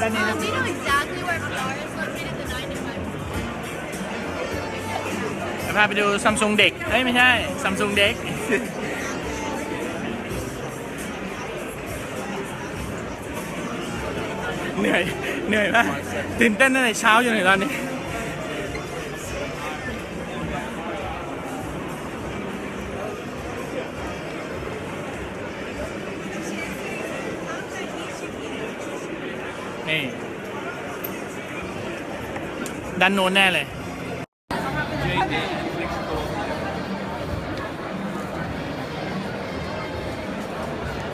ด้านนี้นะ Um, we know exactly where Flower is located, the 95. เดี๋ยวพาไปดูซัมซุงเด็กเอ้ย ไม่ใช่ซัมซุงเด็ก เหนื่อย เหนื่อยมากตื่นเต้นตั้งแต่เช้าจนถึงตอนนี้ นี่ด้านโน้นแน่เลย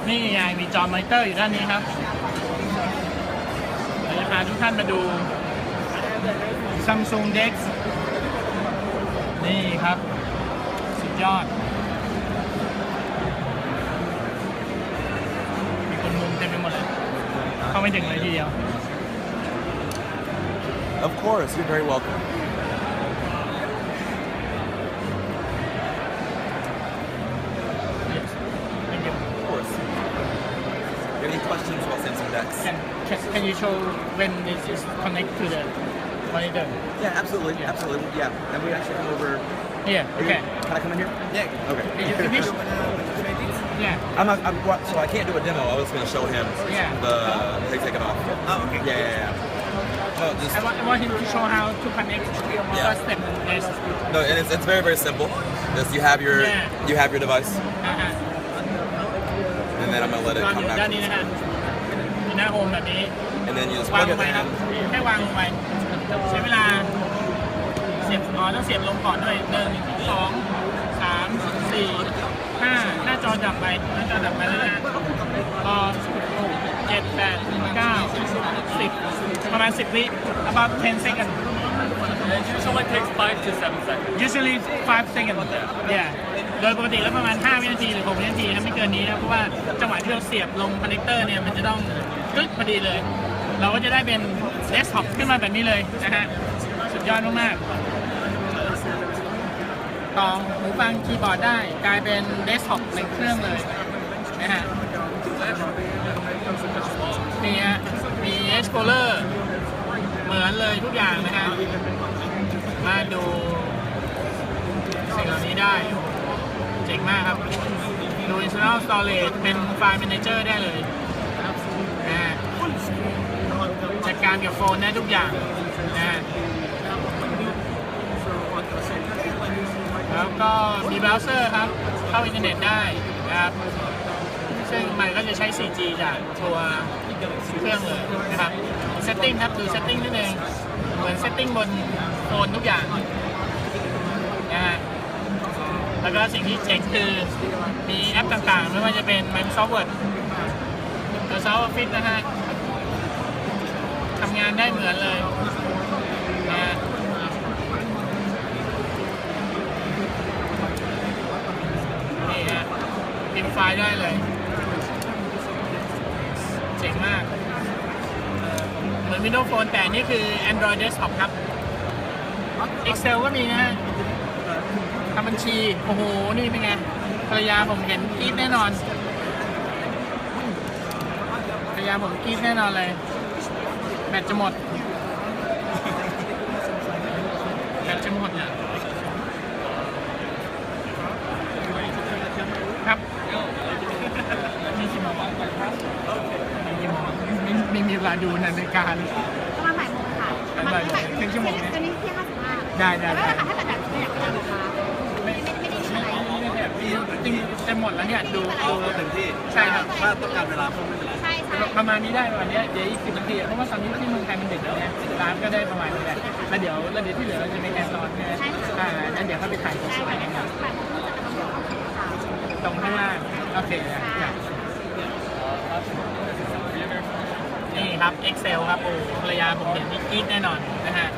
นี่ไงมีจอมอนิเตอร์อยู่ด้านนี้ครับเราจะพาทุกท่านมาดู Samsung Dex นี่ครับ สุดยอด เข้าไม่ถึงเลยทีเดียว Of course, you're very welcome. Yes. Thank you. Of course. Any questions about Samsung Dex? Can, can, can you show when this is connect to the monitor? Yeah, absolutely, Yeah. absolutely. Yeah, and we actually come over. Here, okay. Can I come in here? Yeah. Okay. Did you finish? Yeah. I'm not. I'm, what, so I can't do a demo. I was going to show him Yeah. the they take it off. Oh, okay. Yeah, yeah, yeah. No, just I want, I want him to show how to connect Yeah. first step. Yes. no, and it's, it's very very simple. Just you have your Yeah. you have your device, อ่าฮะ and then I'm gonna let it ตอนอ come ยู่ back. ด้านนี้นะฮะมีหน้าโฮมแบบนี้ And then you just วาง plug ล it งไปครับ in. แค่วางลงไปใช้เวลา เสียบอ๋อต้องเสียบลงก่อนด้วยหนึ่งสองสามสี่ห้าห น้าจอดับไปน้าจอดับไปแล้วนะพอเจ็ดแปดเก้าสิบประมาณสิบวิ about 10 seconds It usually takes five to seven seconds. usually 5 seconds yeah โดยปกติแล้วประมาณ 5 วินาทีหรือ 6 วินาทีนะไม่เกินนี้นะ เพราะว่าจังหวะที่เราเสียบลงคอนเนคเตอร์เนี่ย มันจะต้องกึ๊ดพอดีเลย เราก็จะได้เป็นเดสก์ท็อปขึ้นมาแบบนี้เลยนะฮะ สุดยอดมากๆ ต่อหูฟังคีย์บอร์ดได้ กลายเป็นเดสก์ท็อปในเครื่องเลยนะฮะนี่ฮะมี Explorer เหมือนเลยทุกอย่างนะฮะมาดูสิ่งเหล่านี้ได้ เจ๋งมากครับดู internal storage เป็นไฟล์ manager ได้เลยนะฮะจัดการกับโฟนได้ทุกอย่าง ก็มีเบราว์เซอร์ครับ เข้าอินเทอร์เน็ตได้นะครับ ซึ่งมันก็จะใช้ 4G จากตัวเครื่องเลยนะครับ setting ครับดู setting นิดนึงเหมือน setting บนโฟนทุกอย่างนะฮะแล้วก็สิ่งที่เจ๋งคือมีแอปต่างๆ ไม่ว่าจะเป็น Microsoft Word Microsoft Office นะฮะทำงานได้เหมือนเลยนะฮะนี่ฮะพิมพ์ ไฟล์ได้เลยเจ๋งมากเหมือน Windows Phone แต่นี่คือ Android Desktop ครับ Excel ก็มีนะทำบัญชี โอ้โห นี่เป็นไงภรรยาผมเห็นกรี๊ดแน่นอนภรรยาผมกรี๊ดแน่นอนเลยแบตจะหมดแบตจะหมดเนี่ยครับมีกี่โมงมีกี่โมงไม่ไม่มีเว ลาดูนาฬิกาเลย ประมาณบ่ายโมงค่ะประมาณบ่ายครึ่งชั่วโมงเนี่ยตัวนี้เที่ยงห้าสิบห้าได้ได้แต่ได้ว่าถ้าเกิดแบบอยากจะลูกค้าไม่ไม่ไม่ได้มีอะไรจริงจะหมดแล้วเนี่ยดูดูเต็มที่ใช่ครับ ถ้าต้องการเวลาเพิ่มไม่เป็นไรใช่ใช่ประมาณนี้ได้ประมาณเนี้ยเดี๋ยวอีกสิบนาทีอะเพราะว่าตอนนี้ที่เมืองไทยมันดึกแล้วเนี่ยร้านก็ได้ประมาณนี้แหละแล้วเดี๋ยวแล้วเดี๋ยวที่เหลือเราจะไม่แอนนอนใช่ไหมอ่างั้นเดี๋ยวเข้าไปถ่ายสใช่วยๆกันครับบ่ายโมงจะกำลังเข้าสู่ค่ะ ตรงข้างล่างโอเคนะอยาก นี่ครับ Excel ครับโอ้ภรรยาผมเห็นนี่กรี๊ดแน่นอนนะฮะ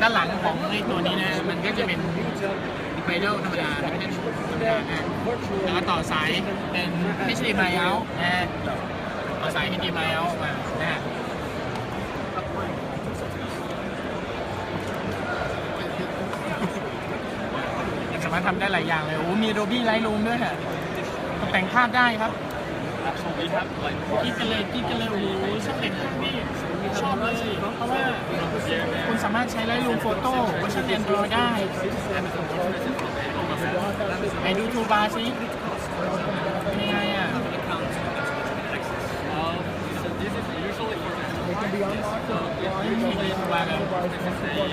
ด้านหลังของไอ้ตัวนี้นะมันก็จะเป็นไฟเดลธรรมดาไม่ใช่ธรรมดานะแล้วก็ต่อสายเป็น HDMI out นะฮะต่อสาย HDMI out มานะฮะสามารถทำได้หลายอย่างเลย โอ้ มีโรบี้ไลท์รูมด้วยฮะตกแต่งภาพได้ครับ Actually, we have like กิ๊กกันเลยกิ๊กกันเลยโอ้โหชอบเด็กพี่ชอบอบเลยเพราะว่าคุณสามารถใช้ไลท์รูมโฟโต้เวอร์ชัน Android ได้ไหนดูทูบาร์สิเป็นยังไงอะ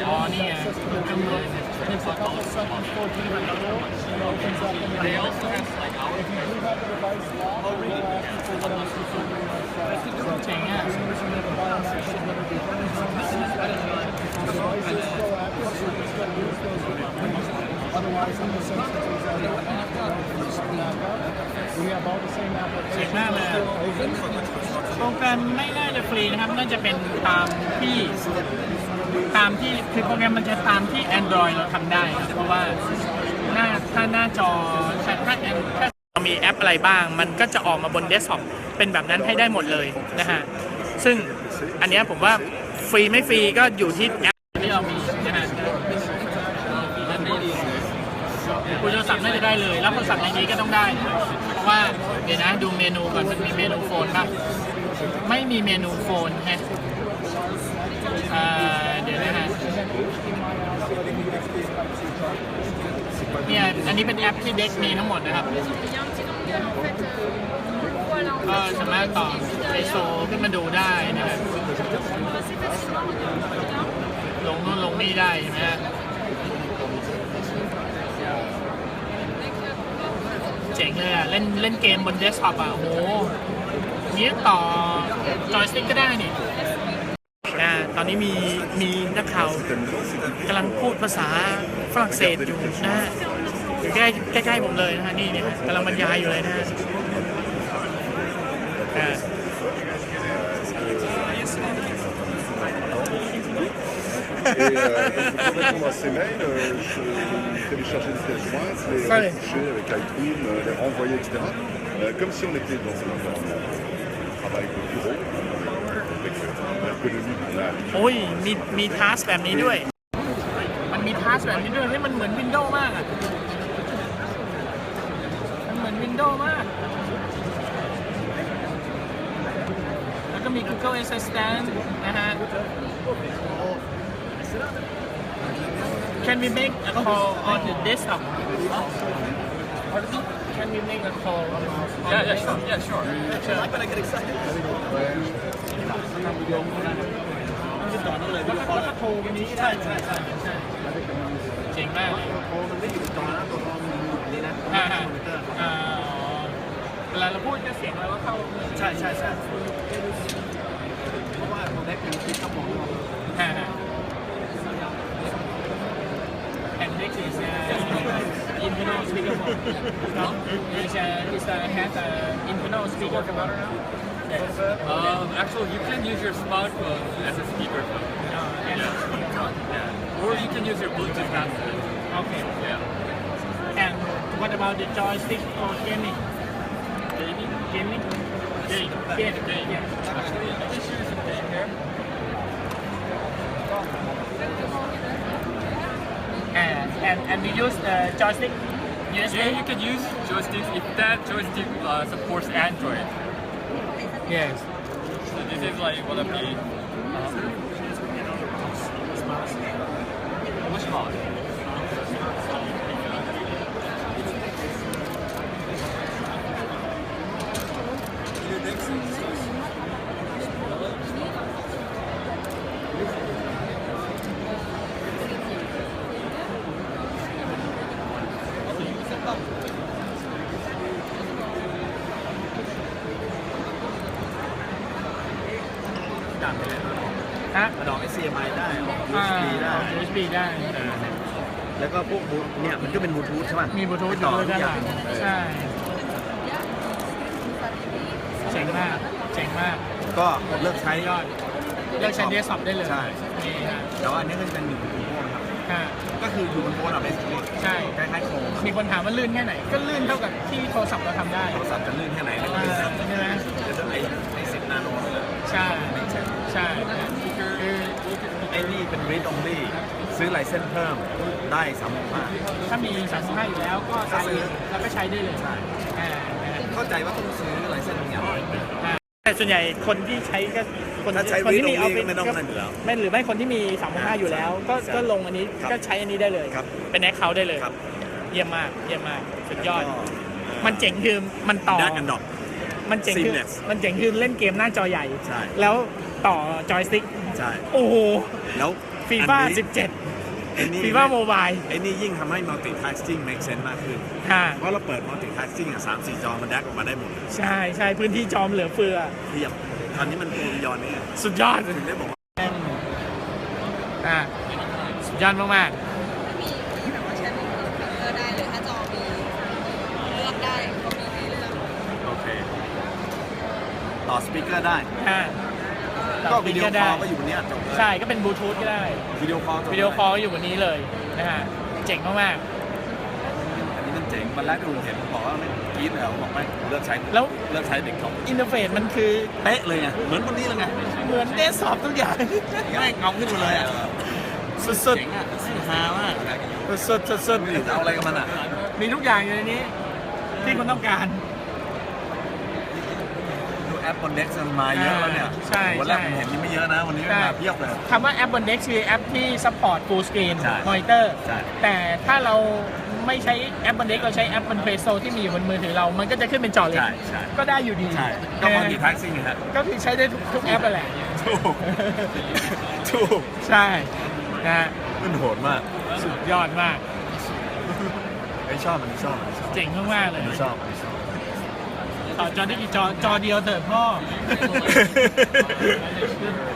Um, so this is usually for ไม่มีเลยทูบาร์เลยอ๋อนี่ไงเครื่องมือ they also have like our เจ๋งอะเจ๋งมากเลยอะโปรแกรมไม่น่าจะฟรีนะครับ น่าจะเป็นตามที่ ตามที่คือโปรแกรมมันจะตามที่ Android เราทำได้ครับเพราะว่าหน้าถ้าหน้าจอถ้าถ้าถ้าเรามีแอปอะไรบ้าง มันก็จะออกมาบนเดสก์ท็อปเป็นแบบนั้นให้ได้หมดเลยนะฮะซึ่งอันเนี้ยผมว่าฟรีไม่ฟรีก็อยู่ที่แอปที่เรามีนะฮะคุณโทรศัพท์น่าจะได้เลยแล้วโทรศัพท์ในนี้ก็ต้องได้ เพราะว่าเดี๋ยวนะดูเมนูก่อนมันมีเมนูโฟนป่ะ ไม่มีเมนูโฟนฮะเอ่เดี๋ยวนะฮะเนี่ยอันนี้เป็นแอปที่เด็กมีทั้งหมดนะครับก็สามารถต่อไอโซขึ้นมาดูได้นะครับลงนู่นลงนี่ได้ใช่ไหมฮะเจ๋งเลยอะเล่นเล่นเกมบนเดสก์ท็อปอะโอ้ นี้ต่อจอยสติ๊กก็ได้นี่อ่าตอนนี้มีมีนักข่าวกำลังพูดภาษาฝรั่งเศสอยู่นะฮะอยู่ใกล้ใกล้ๆผมเลยนะฮะนี่เนี่ยกำลังบรรยายอยู่เลยนะฮะอ่า Et euh, pour répondre à ces mails, euh, je téléchargeais des pièces jointes, les Ouais. retoucher avec iTunes, euh, les renvoyer, etc. Euh, comme si on était dans un environnement de travail de bureau, avec euh, l'ergonomie qu'on a habituée. โอ้ย มีมีทัสแบบนี้ด้วย มันมีทัสแบบนี้ด้วยให้ยมันเหมือนวินโดว์มากอะ มันเหมือนวินโดว์มาก แล้วก็มี Google Assistant นะฮะ Can we make a call on the desktop? Can we make a call on yeah yeah sure yeah sure แล้วก็แล้วก็โทรวันนี้ได้ใช่ใช่ใช่เจ๋งมากเลยอ่าอ่าเวลาเราพูดจะเสียงเราก็เข้าใช่ใช่ใช่เพราะว่าของแบ็คเป็นที่กระบอกอ่า and next is uh, internal speakerphone. No, is uh, is uh, has a internal speakerphone. Yes. um, actually you can use your smartphone as a speakerphone Uh, and yeah or you can use your Bluetooth headset okay. yeah And what about the joystick for gaming? gaming Gaming? Game. game Yeah. actually I can show you some game here And and and we use the joystick. USB. yeah you can use joysticks. If that joystick uh, supports Android. Yes. so this is like one of the which one ะดอก SCMI ได้ออก อ่า USB ได้ USB ได้แล้วก็พวกบลูเนี่ยมันก็เป็นบลูทูธใช่ป่ะมีบลูทูธอยู่ต่อด้วยทุด้ากนอหย่าลังงใช่ เจ๋งมาก เจ๋งมากก็เลิกใช้ยอดเลือกใช้เดสก์ท็อปได้เลยใช่ นี่ฮะแต่ว่าอันนี้ก็จะเป็นหนึ่งของพวกครับฮะก็คืออยู่บนโทรศัพท์เอสใช่ คล้ายๆโครงมีคนถามว่าลื่นแค่ไหน ก็ลื่นเท่ากับที่โทรศัพท์เราทำได้โทรศัพท์จะลื่นแค่ไหนแล้วก็อ่าเป็นใช่ไหมไอ้ไอ้สิบนาโนนี่แหละใช่ ใช่คือ ไอ้นี่เป็น read only ซื้อไลเซนส์เพิ่มได้สามหมื่นบาทถ้ามีสามสิบห้าอยู่แล้วก็ใส่แล้วก็ใช้ได้เลยใช่อ่านะฮะเข้าใจว่าต้องซื้อไลเซนส์ตรงเนี้ยอ่าแต่ส่วนใหญ่คนที่ใช้ก็คนถ้าใช้คน read ที่มี only เอาไปก็ไม่ต้องนั่นอยู่แล้วไม่หรือไม่คนที่มีสามห้าอยู่แล้ว ก็ใช่ก็ลงอันนี้ครับก็ใช้อันนี้ได้เลยครับเป็นแอคเคาท์ได้เลยครับ เยี่ยมมากเยี่ยมมากสุดยอดแล้วก็มันเจ๋งคือมันต่อ ดักกันดอก มันเจ๋งคือ seamless มันเจ๋งคือเล่นเกมหน้าจอใหญ่ ใช่ แล้ว ต่อจอยสติ๊กใช่โอ้โห แล้วฟีฟ่าอันนี้17ไอ้นี่ฟีฟ่าโมบายไอ้นี่ยิ่งทำให้ multitasking make sense มากขึ้น ค่ะ เพราะเราเปิด multitasking อะสามสี่จอมันแดกออกมาได้หมดเลยใช่ใช่พื้นที่จอมเหลือเฟือ เทียบตอนนี้มันโปรบิยอนเนี่ยสุดยอด ถึงได้บอกว่าอ่าสุดยอดมากมีแบบว่าใช้เป็นคอมพิวเตอร์ได้เลยถ้าจอมีเลือกได้ก็มีให้เลือกโอเค ต่อสปีกเกอร์ได้ ๆอ่า ก็วิดีโอคได้อลก็อยู่บนเนี้ยจบเลยใช่ก็เป็นบลูทูธก็ได้ วิดีโอคอลจบวิดีโอคอลอยู่บนนี้เลยนะฮะเจ๋งมากอันนี้มันเจ๋งวันแรกที่ผมเห็นผมบอกว่าไม่กรี๊ดแล้วบอกไม่เลิกใช้ๆแล้วเลิกใช้เด็กเขาอินเทอร์เฟซมันคือเป๊ะเลยไงเหมือนบนนี้เลยไงเหมือนเดสก์ท็อปทุกอย่างง่ายเงาขึ้นมาเลยอะสุดเจ๋งอะฮามากๆสุดๆสุดจะเอาอะไรกับมันอะๆมีทุกอย่างอยู่ในนี้ที่คุณต้องการดู แอปบนเด็กมันมาเยอะแล้วเนี่ยใช่วันแรกใช่ผมเห็นนี่ไม่เยอะนะ วันนี้ใช่มาเพียบเลยคำว่าแอปบน Dex คือแอปที่ support full screen ใช่ monitor ใช่แต่ถ้าเราไม่ใช้แอปบน Dex เราใช้แอปบน Play Store ที่มีอยู่บนมือถือเรา มันก็จะขึ้นเป็นจอเล็กใช่ใช่ก็ได้อยู่ดีใช่ก็มอลติทัสซิ่งฮะก็คือใช้ได้ทุกทุกแอปนั่นแหละถูกถูกใช่นะฮะมันโหดมากสุดยอดมากไอ้ชอบมันชอบมันชอบเจ๋งมากๆเลยมันชอบมันชอบ ต่อจอได้กี่จอจอเดียวเถอะพ่อ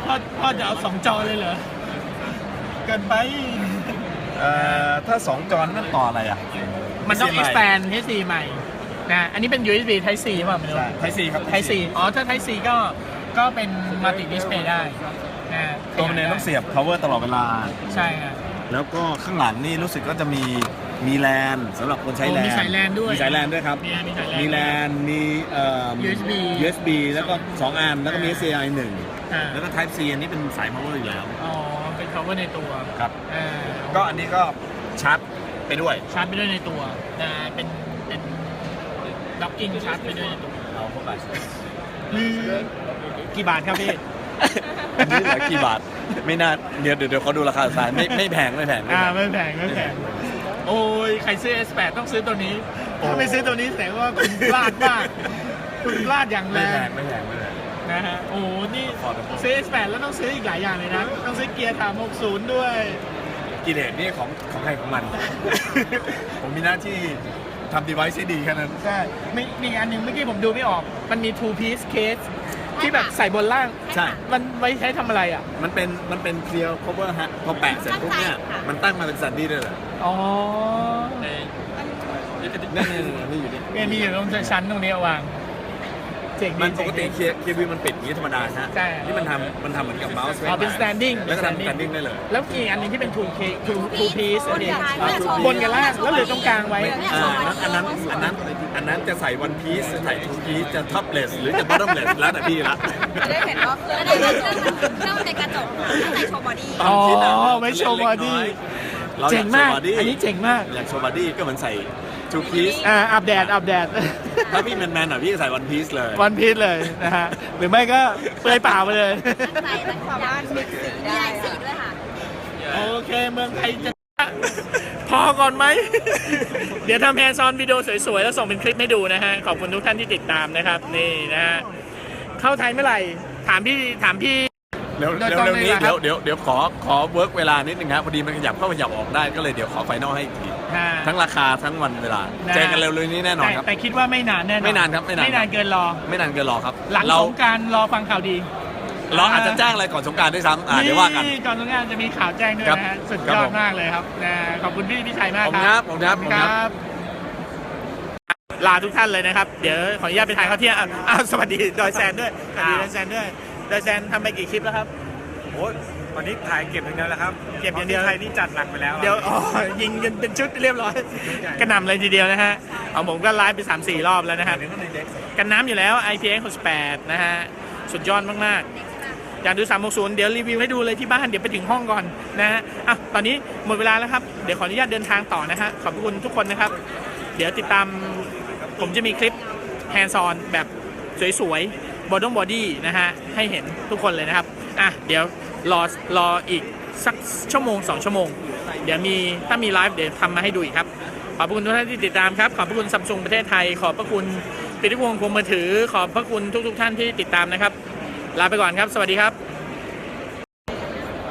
พ่อพ่อจะเอาสองจอเลยเหรอ เกินไป เอ่อถ้าสองจอนั่นต่ออะไรอะ มันต้อง HDMI expand HD ใหม่นะอันนี้เป็น USB Type C ป่ะไม่รู้ ใช่ไทซีครับ Type C อ๋อ ถ้า Type C ก็ก็เป็น multi display ได้นะตัวมันเองต้องเสียบ power ตลอดเวลา ใช่ค่ะแล้วก็ข้างหลังนี่รู้สึกก็จะมี มีแลนสำหรับคนใช้โอ้แลนมีสาย LAN ด้วยมีสายแลนด้วยครับ มีมีสาย LAN มีแลนมีเอ่อ USB USB แล้วก็2อันแล้วก็มี SCI หนึ่งอ่าแล้วก็ Type C อันนี้เป็นสาย power อยู่แล้ว อ๋อ เป็น cover ในตัวครับอ่าก็อันนี้ก็ชาร์จไปด้วย ชาร์จไปด้วยในตัวนะเป็นเป็นด็อกกิ้งชาร์จไปด้วยในตัวเอาเข้าไปกี่บาทครับพี่อันนี้เหลือกี่บาท ไม่น่าเดี๋ยวเดี๋ยวเดี๋ยวเขาดูราคาสายไม่ไม่แพงไม่แพงไม่อ่าแพงไม่แพงไม่แพง โอ้ยใครซื้อ S8 ต้องซื้อตัวนี้ โอ้ ถ้าไม่ซื้อตัวนี้แสดงว่าคุณพลาดมาก คุณพลาดอย่างแรไม่แพงงไม่แพงไม่แพงนะฮะ โอ้นี่ Affordable ซื้อ S8 แล้วต้องซื้ออีกหลายอย่างเลยนะ ต้องซื้อเกียร์ถาม60 ด้วย กิเลสนี่ของของใครของมัน ผมมีหน้าที่ทำ device ให้ดีแค่นั้น ใช่มีมีอีกอันหนึ่งเมื่อกี้ผมดูไม่ออก มันมี two piece case ที่แบบใส่บนล่าง ใช่ มันไว้ใช้ทำอะไรอะ มันเป็นมันเป็น clear cover ฮะพอแปะเสร็จปุ๊บเนี่ยมันตั้งมาเป็นสันดี้ด้วยเหรออ๋อนี่นี่นี่อยู่นี่เนี่ยมีอยู่ตรงชั้นตรงนี้เอาวาง เจ๋งดีมันปกติเจ๋งเคลียร์เคลียร์วิวมันปิดอย่างนี้ธรรมดาฮะใช่ นี่มันทำมันทำเหมือนกับเมาส์อ๋อเป็น standing แล้วก็ทำ standing ได้เลย แล้วมีอันหนึงที่เป็น two case two two piece อันนี้บบนนกักับบล่าล่างงแล้วเหลือตรงกลางไว้ อ่าอันนั้นอันนั้นอันนั้นจะใส่วันพีซจะใส่ทูพีซจะท็อปเลสหรือจะบอททอมเลสแล้วแต่พี่ละ จะได้เห็นว่าเครื่องได้เครื่องในกระจกใส่โชว์บอดี้อ๋อคิดะไว้โชว์ body เราอเจ๋ยากงโชมากว์บอดี้อันนี้เจ๋งมาก อยากโชว์บอดี้ก็เหมือนใส่ ทูพีซอ่าอัปแดดอัปแดดถ้าพี่แมนแมนๆอะพี่จะใส่วันพีซเลยวันพีชเลยนะฮะ หรือไม่ก็เปลือยเปล่าไปเลย ใส่มันสามารถมิกซ์สีได้มีสีด้วยค่ะ โอเคเมืองไทยจะพอก่อนไหม เดี๋ยวทำแฮนด์ซอนวิดีโอสวยๆ แล้วส่งเป็นคลิปให้ดูนะฮะ ขอบคุณทุกท่านที่ติดตามนะครับ นี่นะฮะ เข้าไทยเมื่อไหร่ ถามพี่ถามพี่ เร็วโดยเร็วตรงเร็วนี้เลยเหรอครับเดี๋ยวเดี๋ยวเดี๋ยวขอขอเวิร์กเวลานิดนึงครับพอดีมันขยับเข้าขยับออกได้ก็เลยเดี๋ยวขอไฟนอลให้อีกทีอ่าทั้งราคาทั้งวันเวลานะเจอกันเร็วๆนี้แน่นอนแต่ครับแต่คิดว่าไม่นานแน่นอนไม่นานครับไม่นานไม่นานเกินรอ ไม่นานเกินรอครับ หลังเราสงกรารรอฟังข่าวดีเราอาจจะแจ้งอะไรก่อนสงกรารด้วยซ้ำอ่าเดี๋ยวว่ากันก่อนสงกรารจะมีข่าวแจ้งด้วยครับนะฮะสุดครับยอผดมมากเลยครับนะขอบคุณพี่พี่ชัยมากขอบคคุณรับครับขอบคุณครับขอบคุณลาทุกท่านเลยนะครับ เดี๋ยวขออนุญาตไปถ่ายข้าวเที่ยงอะอ้าวสวัสดีดอยแซนด้วยสวัสดีดอยแซนด้วย ดอยแซนทำไปกี่คลิปแล้วครับ โอ้ยตอนนี้ถ่ายเก็บอย่างเดียวแล้วครับเก็บอย่างเดียวขที่ไทยนี่จัดหนักไปแล้วอะเดี๋ยวอ๋อยิงกันเป็นชุดเรียบร้อยกระหน่ำเลยทีเดียวนะฮะของผมก็ไลฟ์ไป 3 4 รอบแล้วนะครับเดี๋ยวก็ในเด็กกันน้ำอยู่แล้ว IPX 68นะฮะสุดยอดมากๆ อยากดู 360 เดี๋ยวรีวิวให้ดูเลยที่บ้านเดี๋ยวไปถึงห้องก่อนนะฮะอะตอนนี้หมดเวลาแล้วครับ เดี๋ยวขออนุญาตเดินทางต่อนะฮะขอบคุณทุกคนนะครับ เดี๋ยวติดตามผมจะมีคลิปแฮนด์ซอนแบบสวยๆ บอดงบอดี้นะฮะให้เห็นทุกคนเลยนะครับ อะ เดี๋ยวรอรออีกสักชั่วโมง 2 ชั่วโมง เดี๋ยวมีถ้ามีไลฟ์เดี๋ยวทำมาให้ดูอีกครับ ขอบคุณทุกท่านที่ติดตามครับ ขอบพระคุณซัมซุงประเทศไทย ขอบพระคุณปิติวงศ์คงมือถือ ขอบพระคุณทุกๆ ท่านที่ติดตามนะครับ ลาไปก่อนครับ สวัสดีครับ